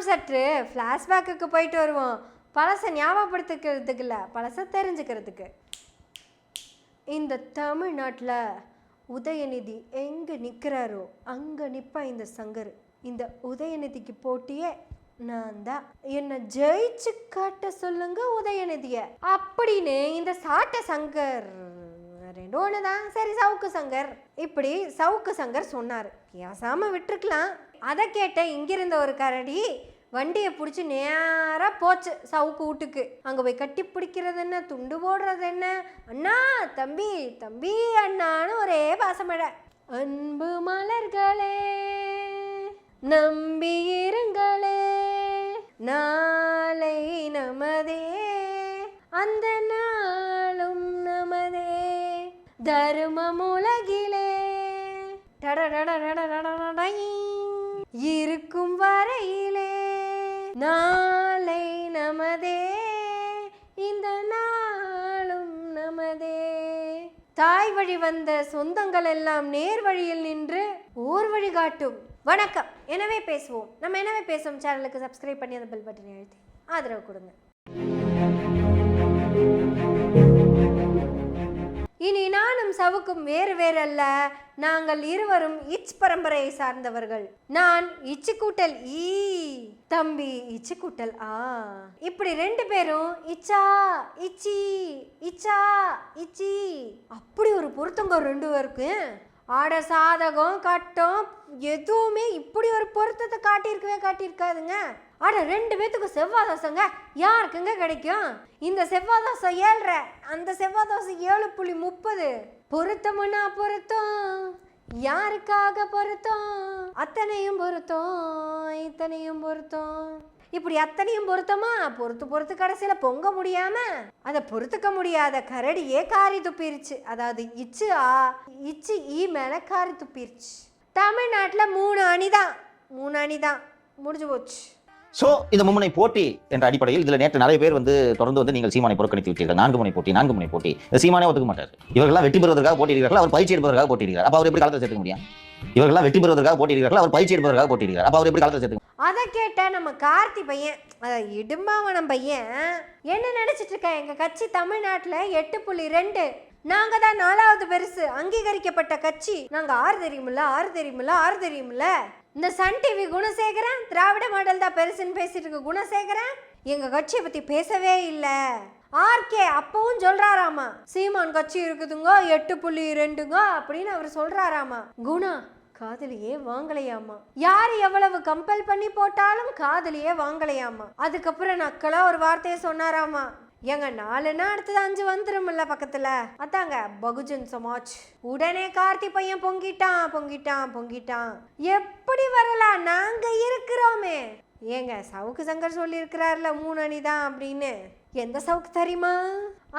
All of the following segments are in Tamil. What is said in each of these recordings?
நாம் சற்று ஃப்ளாஷ்பேக்குக்கு போயிட்டு வருவோம். பழசை ஞாபகப்படுத்திக்கிறதுக்கு இல்லை பழசை தெரிஞ்சுக்கிறதுக்கு. இந்த தமிழ்நாட்டில் உதயநிதி எங்கே நிற்கிறாரோ அங்கே நிற்பேன் இந்த சங்கர். இந்த உதயநிதிக்கு போட்டியே நான் தான் என்னை ஜெயிச்சு காட்ட சொல்லுங்க உதயநிதிய. அப்படின்னு இந்த சாட்ட சங்கர் ரெண்டும் ஒன்று தான் சரி சவுக்கு சங்கர். இப்படி சவுக்கு சங்கர் சொன்னார். பேசாமல் விட்டுருக்கலாம். அதை கேட்ட இங்கிருந்த ஒரு கரடி வண்டியை பிடிச்சி நேராக போச்சு சவுக்கு வீட்டுக்கு அங்கே போய் கட்டி பிடிக்கிறது என்ன துண்டு போடுறது என்ன அண்ணா தம்பி தம்பி அண்ணான்னு ஒரே பாசமழை அன்பு மலர்களே நம்பியிருங்களே நாளை நமதே அந்த நாளும் நமதே தருமம் உலகிலே டட டட டட டட இருக்கும் வரையிலே. நாளை நமதே. இந்த நாளும் நமதே. தாய் வழி வந்த சொந்தங்கள் எல்லாம் நேர் வழியில் நின்று ஊர் வழி காட்டும். வணக்கம். எனவே பேசுவோம். நம்ம எனவே பேசுவோம் சேனலுக்கு சப்ஸ்கிரைப் பண்ணி அந்த பெல் பட்டனை அழுத்தி ஆதரவு கொடுங்க. இனி நானும் சவுக்கும் வேறு வேறல்ல. நாங்கள் இருவரும் இச் பரம்பரையை சார்ந்தவர்கள். நான் இச்சு கூட்டல் ஈ தம்பி இச்சு கூட்டல் ஆ. இப்படி ரெண்டு பேரும் இச்சா இச்சி இச்சா இச்சி. அப்படி ஒரு பொருத்தங்க ரெண்டு பேருக்கு ஆட சாதகம் கட்டம் எதுவுமே இப்படி ஒரு பொருத்தத்தை காட்டியிருக்கவே காட்டியிருக்காதுங்க. ஆட ரெண்டு பேத்துக்கு செவ்வாய் தோசைங்க யாருக்குங்க கிடைக்கும்? இந்த செவ்வாய் தோசை ஏழ்ரை அந்த செவ்வாய் தோசை ஏழு புள்ளி முப்பது. பொருத்தமுன்னா பொருத்தம் யாருக்காக பொருத்தம்? அத்தனையும் பொருத்தம் இத்தனையும் பொருத்தம். இப்படி அத்தனையும் பொருத்தமா? பொறுத்து பொறுத்து கடைசியில பொங்க முடியாம? அதை பொறுத்துக்க முடியாத கரடியே காரி துப்பிருச்சு. அதாவது இச்சு ஆ இச்சு ஈ மேல காரி துப்பிருச்சு. தமிழ்நாட்டில் மூணு அணிதான். மூணு அணிதான். முடிஞ்சு போச்சு. சோ இந்த மும்முனை போட்டி என்ற அடிப்படையில் இதுல நேற்று நிறைய பேர் வந்து தொடர்ந்து வந்து நீங்கள் சீமானை புறக்கணித்து விட்டீர்கள். நான்கு முனை போட்டி நான்கு முனை போட்டி. இந்த சீமானே ஒத்துக்க மாட்டார். இவர்கள்லாம் வெற்றி பெறுவதற்காக போட்டியிடுகிறார்கள். அவர் பயிற்சி எடுப்பதற்காக போட்டியிடுகிறார். அப்ப அவர் எப்படி காலத்தை சேர்த்துக்க முடியும்? இவர்கள்லாம் வெற்றி பெறுவதற்காக போட்டியிடுகிறார்கள். அவர் பயிற்சி எடுப்பதற்காக போட்டியிடுகிறார். அப்ப அவர் எப்படி காலத்தில் சேர்த்துக்க அதை கேட்ட நம்ம கார்த்தி பையன் இடும்பாவனம் பையன் என்ன நினச்சிட்டு இருக்கேன் எங்கள் கட்சி தமிழ்நாட்டில் எட்டு புள்ளி ரெண்டு. நாங்க தான் நாலாவது பெருசு அங்கீகரிக்கப்பட்ட கட்சி. நாங்க ஆறு தெரியுமில்ல ஆறு தெரியுமில்ல ஆறு தெரியுமில்ல. இந்த சன் டிவி குணசேகரன் திராவிட மாடல் தான் பெருசுன்னு பேசிட்டு இருக்க. குணசேகரன் எங்க கட்சியை பத்தி பேசவே இல்லை. ஆர்கே அப்பவும் சொல்றாராமா சீமான் கட்சி இருக்குதுங்க எட்டு புள்ளி ரெண்டுங்க அப்படின்னு அவர் சொல்றாராமா. குணா காதலியே வாங்கலையாமா யார் எவ்வளவு கம்பல் பண்ணி போட்டாலும் காதலியே வாங்கலையாமா அதுக்கப்புறம் நக்கலா ஒரு வார்த்தையை சொன்னாராமா ஏங்க நாலுன்னா அடுத்தது அஞ்சு வந்துரும்ல பக்கத்துல. அதாங்க பகுஜன் சமாஜ். உடனே கார்த்தி பையன் பொங்கிட்டான் பொங்கிட்டான் பொங்கிட்டான். எப்படி வரலாம் நாங்க இருக்கிறோமே. ஏங்க சவுக்கு சங்கர் சொல்லியிருக்கிறார்ல மூணு அணி தான் அப்படின்னு. எந்த சவுக்கு தெரியுமா?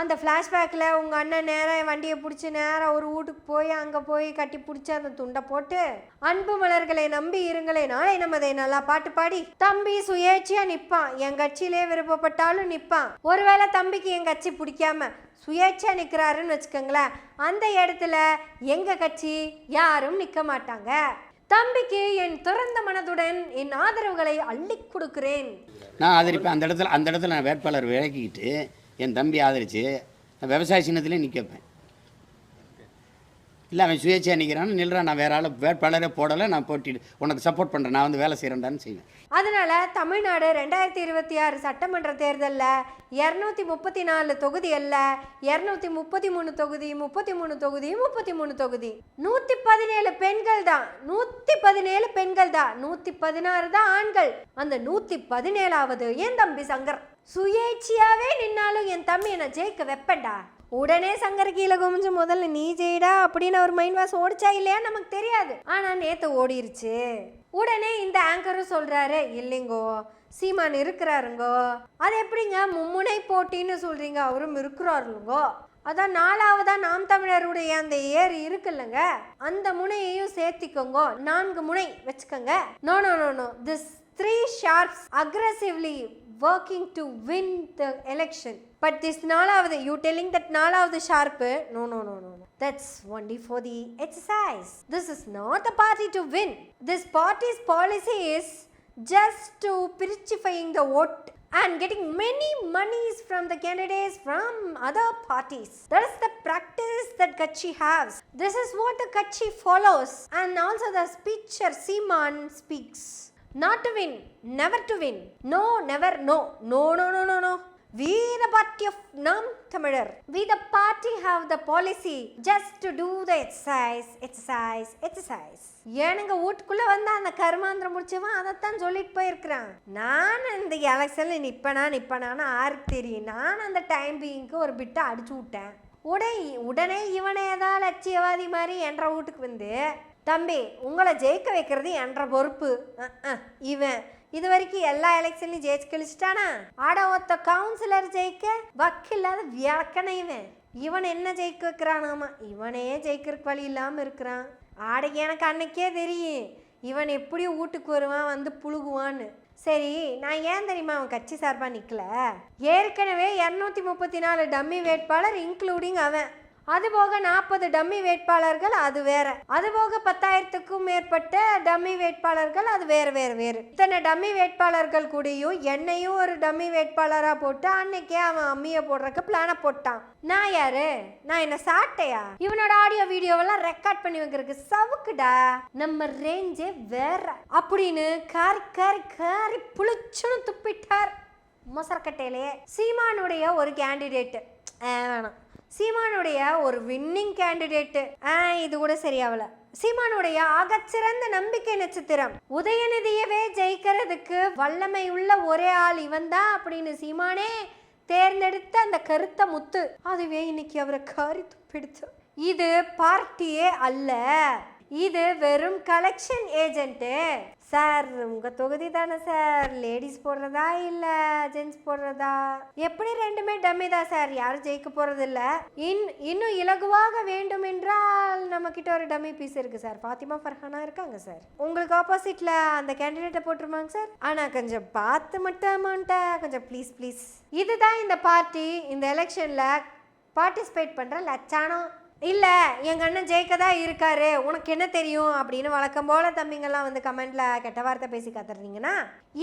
அந்த ஃப்ளாஷ்பேக்கில் உங்கள் அண்ணன் நேராக வண்டியை பிடிச்சி நேராக ஒரு வீட்டுக்கு போய் அங்கே போய் கட்டி பிடிச்சி அந்த துண்டை போட்டு அன்பு மலர்களை நம்பி இருங்களே நாளை நமதை நல்லா பாட்டு பாடி தம்பி சுயேட்சையாக நிற்பான் என் கட்சியிலே விருப்பப்பட்டாலும் நிற்பான் ஒருவேளை தம்பிக்கு என் கட்சி பிடிக்காம சுயேட்சையாக நிற்கிறாருன்னு வச்சுக்கோங்களேன் அந்த இடத்துல எங்கள் கட்சி யாரும் நிற்க மாட்டாங்க. தம்பிக்கு என் திறந்த மனதுடன் என் ஆதரவுகளை அள்ளிக் கொடுக்கிறேன். நான் ஆதரிப்பேன். அந்த இடத்துல அந்த இடத்துல நான் வேட்பாளர் விலக்கிக்கிட்டு என் தம்பி ஆதரித்து நான் விவசாய சின்னத்திலே நிற்கப்பேன் இல்லை அவன் சுயேட்சையாக நிற்கிறான் நில்றான் நான் வேற ஆள் வேட்பாளரே போடலை. நான் போட்டி உனக்கு சப்போர்ட் பண்ணுறேன் நான் வந்து வேலை செய்கிறேன்டான்னு செய்வேன். அதனால் தமிழ்நாடு ரெண்டாயிரத்தி இருபத்தி ஆறு சட்டமன்ற தேர்தலில் இரநூத்தி முப்பத்தி நாலு தொகுதி அல்ல இரநூத்தி முப்பத்தி மூணு தொகுதி முப்பத்தி மூணு தொகுதி முப்பத்தி மூணு தொகுதி. நூற்றி பதினேழு பெண்கள் தான். நூற்றி பதினேழு பெண்கள் தான். நூற்றி பதினாறு தான் ஆண்கள். அந்த நூற்றி பதினேழாவது என் தம்பி சங்கர். சுயேட்சையாகவே நின்னாலும் என் தம்பி என்னை ஜெயிக்க வைப்பேன்டா. உடனே சங்கர் கீழே குமிஞ்சு முதல்ல நீ ஜெயிடா அப்படின்னு அவர் மைண்ட் வாஷ் ஓடிச்சா இல்லையா நமக்கு தெரியாது. ஆனா நேத்து ஓடிருச்சு. உடனே இந்த ஆங்கரும் சொல்றாரு இல்லைங்கோ சீமான் இருக்கிறாருங்கோ. அது எப்படிங்க? மும்முனை போட்டின்னு சொல்றீங்க. அவரும் இருக்கிறாருங்கோ. அதான் நாலாவதா நாம் தமிழருடைய அந்த ஏரி இருக்குல்லங்க. அந்த முனையையும் சேர்த்திக்கோங்க. நான்கு முனை வச்சுக்கோங்க. No no no no this three sharps aggressively working to win the election But this நாலாவது you telling that நாலாவது sharp no no no no no. That's only for the exercise. This is not the party to win. This party's policy is just to pirchifying the vote and getting many monies from the candidates from other parties. That is the practice that Kachi has. This is what the Kachi follows. And also the speaker Seaman speaks. Not to win, never to win. No, never, no. No, no, no, no, no. We the party of Nam Tamilar. We the party have the policy just to do the exercise, exercise, exercise. ஏனுங்க வீட்டுக்குள்ள வந்து அந்த கருமாந்திரம் முடிச்சவன் அதைத்தான் சொல்லிட்டு போயிருக்கிறான் நான் இந்த எலெக்ஷன்ல நிப்பனா நிப்பனான்னு ஆருக்கு தெரியும் நான் அந்த டைம் பீயிங்க்கு ஒரு பிட்டை அடிச்சு விட்டேன் உடனே உடனே இவனே ஏதாவது லட்சியவாதி மாதிரி என்ற வீட்டுக்கு வந்து தம்பி உங்களை ஜெயிக்க வைக்கிறது என்ற பொறுப்பு இவன் இது வரைக்கும் எல்லா எலெக்ஷன்லையும் ஜெயிச்சு கழிச்சிட்டானா ஆட ஒத்த கவுன்சிலர் ஜெயிக்க வக்கில்லாத விளக்கண இவன். இவன் என்ன ஜெயிக்க வைக்கிறானாமா இவனே ஜெயிக்கிறதுக்கு வழி இல்லாமல் இருக்கிறான். ஆட எனக்கு அன்னைக்கே தெரியும். இவன் எப்படி வீட்டுக்கு வருவான் வந்து புழுகுவான்னு. சரி நான் ஏன் தெரியுமா அவன் கட்சி சார்பாக நிற்கல ஏற்கனவே இரநூத்தி முப்பத்தி நாலு டம்மி வேட்பாளர் இன்க்ளூடிங் அவன். அதுபோக நாற்பது டம்மி வேட்பாளர்கள் அது வேற. அதுபோக பத்தாயிரத்துக்கும் மேற்பட்ட டம்மி வேட்பாளர்கள் அது வேற வேற வேறு. இத்தனை டம்மி வேட்பாளர்கள் கூடயும் என்னையும் ஒரு டம்மி வேட்பாளராக போட்டு அன்னைக்கே அவன் அம்மியை போடுறக்கு பிளான போட்டான். நான் யாரு? நான் என்ன சாட்டையா? இவனோட ஆடியோ வீடியோவெல்லாம் ரெக்கார்ட் பண்ணி வைக்கிறதுக்கு சவுக்குடா. நம்ம ரேஞ்சே வேற. அப்படின்னு காரி காரி காரி புளிச்சுன்னு துப்பிட்டார் மொசரக்கட்டையிலேயே சீமானுடைய ஒரு கேண்டிடேட் வேணாம். சீமானுடைய ஒரு வின்னிங் கேண்டிடேட்டு ஆ இது கூட சரியாவல. சீமானுடைய ஆகச்சிறந்த நம்பிக்கை நட்சத்திரம். உதயநிதியவே ஜெயிக்கிறதுக்கு வல்லமை உள்ள ஒரே ஆள் இவன் தான் அப்படின்னு சீமானே தேர்ந்தெடுத்த அந்த கருத்த முத்து. அதுவே இன்னைக்கு அவரை காரி துப்பிடுச்சு. இது பார்ட்டியே அல்ல. இது வெறும் கலெக்ஷன் ஏஜென்ட்டு சார் உங்க தொகுதி தானே சார் லேடிஸ் போடுறதா இல்ல ஜென்ஸ் போடுறதா? எப்படி ரெண்டுமே டம்மி தான் சார் யாரும் ஜெயிக்க போறது இல்ல இன் இன்னும் இலகுவாக வேண்டும் என்றால் நம்ம கிட்ட ஒரு டம்மி பீஸ் இருக்கு சார் ஃபாத்திமா ஃபர்ஹானா இருக்காங்க சார் உங்களுக்கு ஆப்போசிட்ல அந்த கேண்டிடேட்டை போட்டுருமாங்க சார் ஆனா கொஞ்சம் பார்த்து மட்டும் அமௌண்ட்டை கொஞ்சம் ப்ளீஸ் ப்ளீஸ் இதுதான் இந்த பார்ட்டி இந்த எலெக்ஷன்ல பார்ட்டிசிபேட் பண்ற லட்சானம் இல்லை எங்கள் அண்ணன் ஜெயிக்க தான் இருக்காரு. உனக்கு என்ன தெரியும்? அப்படின்னு வழக்கம் போல தம்பிங்கெல்லாம் வந்து கமெண்ட்ல கெட்ட வார்த்தை பேசி கத்துறீங்கன்னா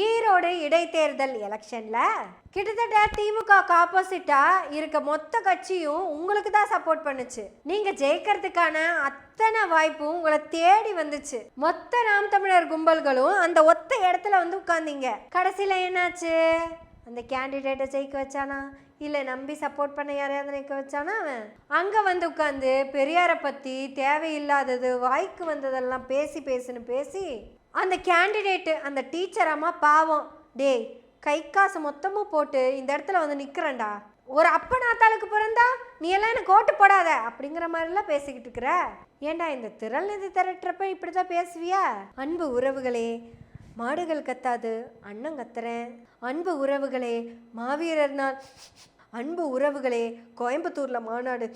ஈரோடு இடைத்தேர்தல் எலெக்ஷன்ல கிட்டத்தட்ட திமுக ஆப்போசிட்டா இருக்க மொத்த கட்சியும் உங்களுக்கு தான் சப்போர்ட் பண்ணுச்சு. நீங்க ஜெயிக்கிறதுக்கான அத்தனை வாய்ப்பும் உங்களை தேடி வந்துச்சு. மொத்த நாம் தமிழர் கும்பல்களும் அந்த ஒத்த இடத்துல வந்து உட்காந்தீங்க கடைசியில் என்னாச்சு? அந்த கேண்டிடேட்டை ஜெயிக்க வச்சானா? இல்லை நம்பி சப்போர்ட் பண்ண யாரையாவது நிற்க வச்சானா அவன்? அங்கே வந்து உட்காந்து பெரியாரை பற்றி தேவையில்லாதது வாய்க்கு வந்ததெல்லாம் பேசி பேசுன்னு பேசி அந்த கேண்டிடேட்டு அந்த டீச்சர் அம்மா பாவம். டேய் கை காசு மொத்தமும் போட்டு இந்த இடத்துல வந்து நிற்கிறேன்டா ஒரு அப்பன் ஆத்தாளுக்கு பிறந்தா நீ எல்லாம் எனக்கு ஓட்டு போடாத அப்படிங்கிற மாதிரிலாம் பேசிக்கிட்டு இருக்கிற. ஏன்டா இந்த திரள் நிதி திரட்டுறப்ப இப்படி தான் பேசுவியா? அன்பு உறவுகளே மாடுகள் கத்தாது அண்ணன் கத்துறேன். அன்பு உறவுகளே மாவீரர் நாள். அன்பு உறவுகளே கோயம்புத்தூர்ல மாநாடு.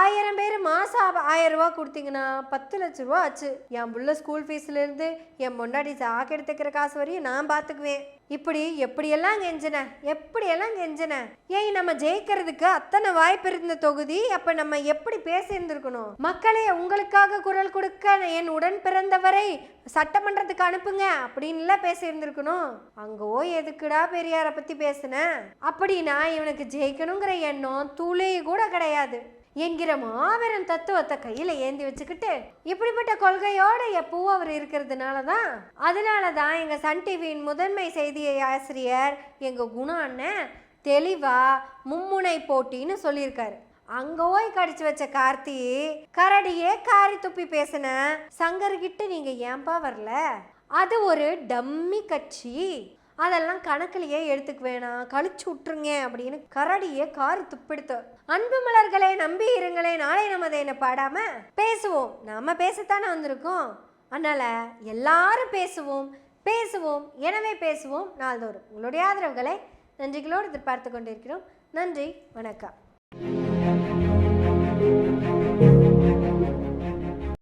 ஆயிரம் பேர் மாசம் ஆயிரம் ரூபா கொடுத்தீங்கன்னா பத்து லட்ச ரூபா ஆச்சு. என் புள்ள ஸ்கூல் ஃபீஸ்ல இருந்து என் பொண்டாடி சாக்கு எடுத்துக்கிற காசு வரையும் நான் பார்த்துக்குவேன் இப்படி எப்படியெல்லாம் கெஞ்சின? எப்படியெல்லாம் கெஞ்சின? ஏய் நம்ம ஜெயிக்கிறதுக்கு அத்தனை வாய்ப்பு இருந்த தொகுதி அப்ப நம்ம எப்படி பேசியிருந்திருக்கணும்? மக்களே உங்களுக்காக குரல் கொடுக்க என் உடன் பிறந்தவரை சட்டமன்றத்துக்கு அனுப்புங்க அப்படின்லாம் பேசியிருந்திருக்கணும். அங்கோ எதுக்குடா பெரியாரை பத்தி பேசுனேன் அப்படின்னா இவனுக்கு ஜெயிக்கணுங்கிற எண்ணம் துளி கூட கிடையாது. என்கிற மாபெரும் தத்துவத்தை கையில் ஏந்தி வச்சுக்கிட்டு இப்படிப்பட்ட கொள்கையோடு எப்பவும் அவர் இருக்கிறதுனால தான் அதனால தான் எங்கள் சன் டிவியின் முதன்மை செய்தி ஆசிரியர் எங்கள் குணா அண்ணன் தெளிவாக மும்முனை போட்டின்னு சொல்லியிருக்காரு. அங்க போய் கடிச்சு வச்ச கார்த்தி கரடியே காரி துப்பி பேசின சங்கர்கிட்ட நீங்க ஏன்பா வரல? அது ஒரு டம்மி கட்சி. அதெல்லாம் கணக்கிலேயே எடுத்துக்க வேணாம். கழிச்சு விட்டுருங்க அப்படின்னு கரடியே காரி துப்பிடுத்து அன்பு மலர்களே நம்பி இருங்களே நாளை நமதை என்ன பாடாமல் பேசுவோம். நம்ம பேசத்தானே வந்திருக்கோம். அதனால் எல்லாரும் பேசுவோம் பேசுவோம் எனவே பேசுவோம் நாள்தோறும். உங்களுடைய ஆதரவுகளை நன்றிகளோடு எதிர்பார்த்து கொண்டிருக்கிறோம். நன்றி வணக்கம்.